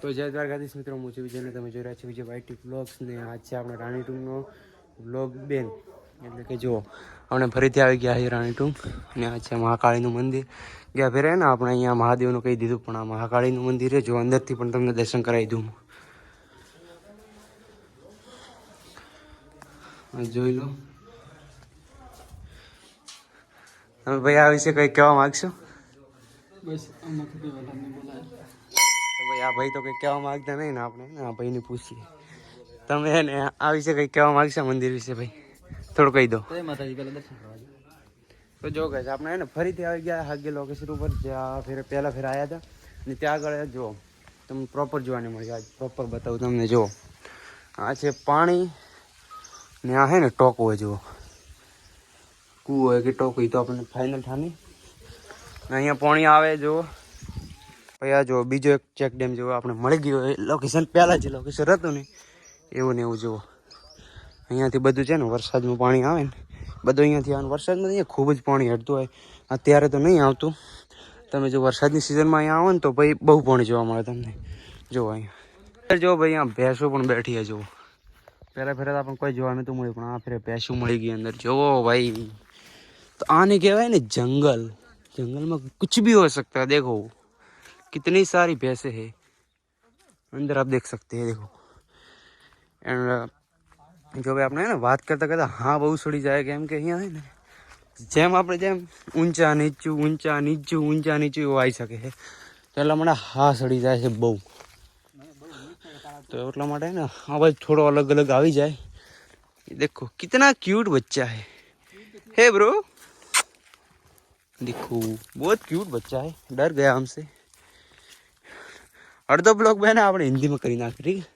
તો જય દ્વારકાધીશ મિત્રો, હું છું વિજયને, તમે જોઈ રહ્યા છો વિજય વાઈટી બ્લોગ્સ ને આજ છે આપણે રાણી ટૂંકનો બ્લોગ બેન. એટલે કે જુઓ, આપણે ફરીથી આવી ગયા છે ટૂંક અને આ છે મહાકાળીનું મંદિર. ગયા ફેરે ને આપણે અહીંયા મહાદેવનું કહી દીધું, પણ આ મહાકાળીનું મંદિર છે, જો અંદરથી પણ તમને દર્શન કરાવી દઉં જોઈ લો. તમે ભાઈ આ વિશે કંઈ કહેવા માગશો? બસ આમાંથી બોલાય ભાઈ આ ભાઈ તો કંઈ કહેવા માંગતા નહીં ને આપણે આ ભાઈને પૂછીએ. તમે એને આ વિશે કંઈ કહેવા માગશો મંદિર વિશે ભાઈ? થોડું કહી દો. માતાજી પહેલાં દર્શન કરવા તો જો કે આપણે એને ફરીથી આવી ગયા હાગ્ય લોકેશન ઉપર જ્યાં ફેર પહેલાં ફેર આવ્યા હતા. અને ત્યાં આગળ જુઓ તમને પ્રોપર જોવાની મળશે આજ પ્રોપર બતાવું તમને જુઓ. આ છે પાણી ને આ હે ને ટોક હોય જુઓ. કૂવો હોય કે ટોક હોય તો આપણને ફાઇનલ ઠાની. અહીંયા પાણી આવે જુઓ. પછી આ જો બીજો એક ચેક ડેમ જેવો આપણે મળી ગયો, એ લોકેશન પહેલાં જે લોકેશન હતું ને, એવું ને એવું જુઓ. અહીંયાથી બધું છે ને, વરસાદનું પાણી આવે ને, બધું અહીંયાથી આવે વરસાદમાં નહીં ખૂબ જ પાણી હટતું હોય. અત્યારે તો નહીં આવતું. તમે જો વરસાદની સિઝનમાં અહીંયા આવો ને તો ભાઈ બહુ પાણી જોવા મળે તમને. જુઓ અહીંયા. જુઓ ભાઈ અહીંયા ભેંસો પણ બેઠી છે, જુઓ. પહેલાં ફેરા તો આપણને કોઈ જોવા નહોતું મળ્યું, પણ આ ફેરે ભેંસું મળી ગઈ અંદર. જુઓ ભાઈ. તો આને કહેવાય ને જંગલ. જંગલમાં કુછ બી હોઈ શકતા, દેખો. कितनी सारी भैंसे है अंदर आप देख सकते हैं देखो એન્ડ જો ભાઈ આપણે હે ને વાત કરતા કરતા હા બહુ સડી જાય કેમ કે અહીંયા હે ને જેમ આપણે જેમ ઊંચા નીચું ઊંચા નીચું ઊંચા નીચું એવું આવી શકે છે તો એટલા માટે હા સડી જાય છે બહુ તો એટલા માટે હે ને અવાજ થોડો અલગ અલગ આવી જાય ये देखो कितना क्यूट बच्चा है हे ब्रो देखो बहुत क्यूट बच्चा है डर गया हमसे अर्धो ब्लॉग मैंने आपने हिंदी में करी नाखी ठीक है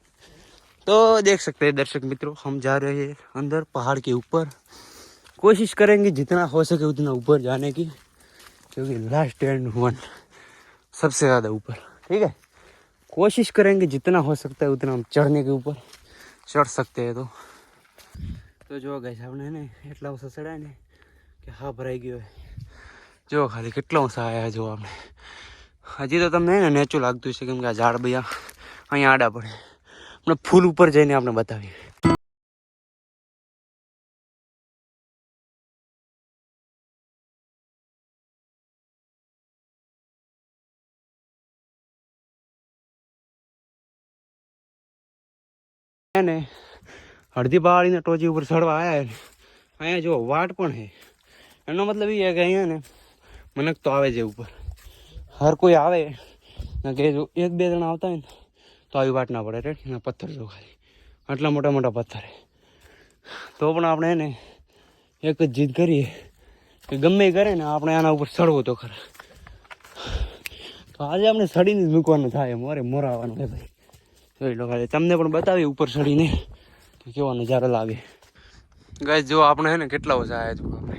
तो देख सकते हैं दर्शक मित्रों हम जा रहे हैं अंदर पहाड़ के ऊपर कोशिश करेंगे जितना हो सके उतना ऊपर जाने की क्योंकि लास्ट एंड वन सबसे ज़्यादा ऊपर ठीक है कोशिश करेंगे जितना हो सकता है उतना हम चढ़ने के ऊपर चढ़ सकते हैं तो તો જો ગઈ આપણે ને એટલા ઊંચા ચડાય ને કે હા ભરાઈ ગયો જો ખાલી કેટલા ઊંચા આવ્યા જો આપણે હજી તો તમને ને નેચું લાગતું છે કેમ કે આ ઝાડ બધા અહીંયા આડા પડે. આપણે ફૂલ ઉપર જઈને આપણે બતાવીએ. ને, અડધી પહાડીને ટોચી ઉપર ચડવા આવ્યા ને. અહીંયા જો વાટ પણ છે એનો મતલબ એ કે અહીંયા ને, મનક તો આવે છે ઉપર. હર કોઈ આવે કે જો એક બે જણા આવતા હોય ને, તો આવી વાત ના પડે રેટ એના પથ્થર જો ખાલી. આટલા મોટા મોટા પથ્થર. તો પણ આપણે એને એક જ જીદ કરીએ કે ગમે કરે ને આપણે આના ઉપર ચડવો તો ખરા. તો આજે આપણે સડીને જ મૂકવાનું થાય મોરે મોરાવાનું હે ભાઈ. જોઈ લો ખાલી, તમને પણ બતાવીએ ઉપર ચડીને કે કેવો નજારો લાગે. ગાય જો આપણે હે ને કેટલા ઓછા આવ્યા છો આપણે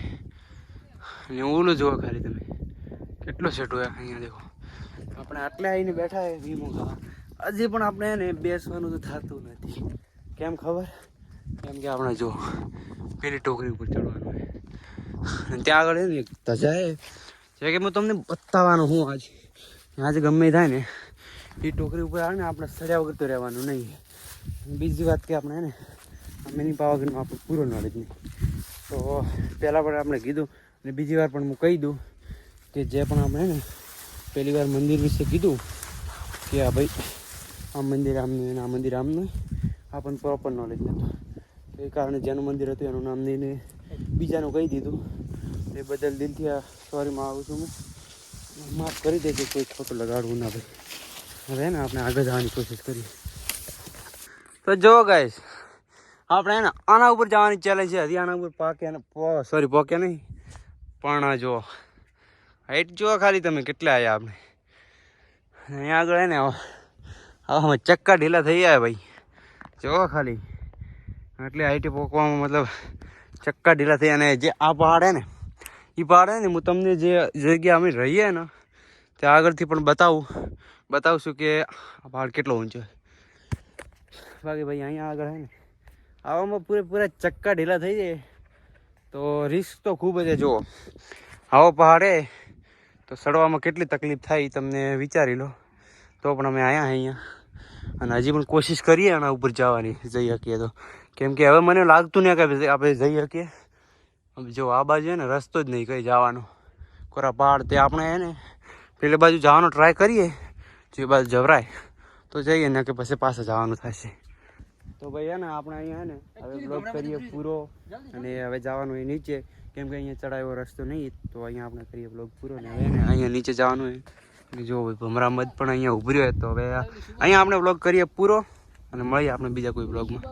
ને ઓલું જુઓ ખાલી તમે. કેટલો સેટો અહીંયા દેખો. આપણે આટલે આવીને બેઠા હે, વીમો ખાવા હજી પણ આપણે એને બેસવાનું તો થતું નથી. કેમ ખબર? કેમ કે આપણે જો પેલી ટોકરી ઉપર ચડવાનું અને ત્યાં આગળ હે ને એક ધજા હે, જે કે હું તમને બતાવવાનું હું આજે. આજે ગમે એ થાય ને, એ ટોકરી ઉપર આવે ને આપણે સડ્યા વગર તો રહેવાનું નહીં. બીજી વાત કે આપણે હે ને મિની પાવાગઢનું આપણું પૂરો નોલેજ નહીં. તો પહેલાં પણ આપણે કીધું અને બીજી વાર પણ હું કહી દઉં. કે જે પણ આપણે ને પહેલી વાર મંદિર વિશે કીધું કે આ ભાઈ, આ મંદિર આમનું અને આ મંદિર આમનું આપણને પ્રોપર નોલેજ નહોતું. એ કારણે જેનું મંદિર હતું એનું નામ લઈને બીજાનું કહી દીધું. એ બદલ દિલથી આ સોરીમાં આવું છું હું. માફ કરી દેજો કોઈ ખોટું લગાડવું ના ભાઈ હવે ને આપણે આગળ જવાની કોશિશ કરીએ. તો જો ગાઈશ આપણે એને આના ઉપર જવાની ચેલેન્જ છે. હજી આના ઉપર પાકે ને સોરી પોકે નહીં. પણ જો હાઈટ જુઓ ખાલી તમે કેટલા આવ્યા આપણે અહીંયા આગળ હે ને આમાં ચક્કા ઢીલા થઈ ગયા ભાઈ. જુઓ ખાલી. એટલે હાઈટ પોકવામાં મતલબ ચક્કા ઢીલા થઈ અને જે આ પહાડ હે ને એ પહાડ હે ને, હું તમને જે જગ્યા અમે રહીએ ને, ત્યાં આગળથી પણ બતાવું. બતાવશું કે આ પહાડ કેટલો ઊંચો બાકી ભાઈ અહીંયા આગળ હે ને, આવામાં પૂરેપૂરા ચક્કા ઢીલા થઈ જાય. તો રિસ્ક તો ખૂબ જ જુઓ. આવો પહાડ તો ચડવામાં કેટલી તકલીફ થાય તમને વિચારી લો. તો પણ અમે આવ્યા અહીંયા. અને હજી પણ કોશિશ કરીએ આના ઉપર જવાની, જઈ શકીએ તો. કેમ કે હવે મને લાગતું નહીં કે આપણે જઈ શકીએ. જો આ બાજુ ને રસ્તો જ નહીં કઈ જવાનો. કોરા પહાડ તે આપણે એને પેલી બાજુ જવાનો ટ્રાય કરીએ. જે બાજુ જવરાય. તો જઈએ ને કે પછી પાછા જવાનું થશે. તો ભાઈ હે ને આપણે અહીંયા ને હવે બ્લોક કરીએ પૂરો. અને હવે જવાનું હોય નીચે કેમ કે અહીંયા ચડાયો રસ્તો નહીં તો અહીંયા આપણે કરીએ બ્લોક પૂરો. ને હવે અહીંયા નીચે જવાનું હોય જો ભમરામદ પણ અહીંયા ઉભર્યો હોય તો હવે અહીંયા આપણે બ્લોક કરીએ પૂરો અને મળીએ આપણે બીજા કોઈ બ્લોગમાં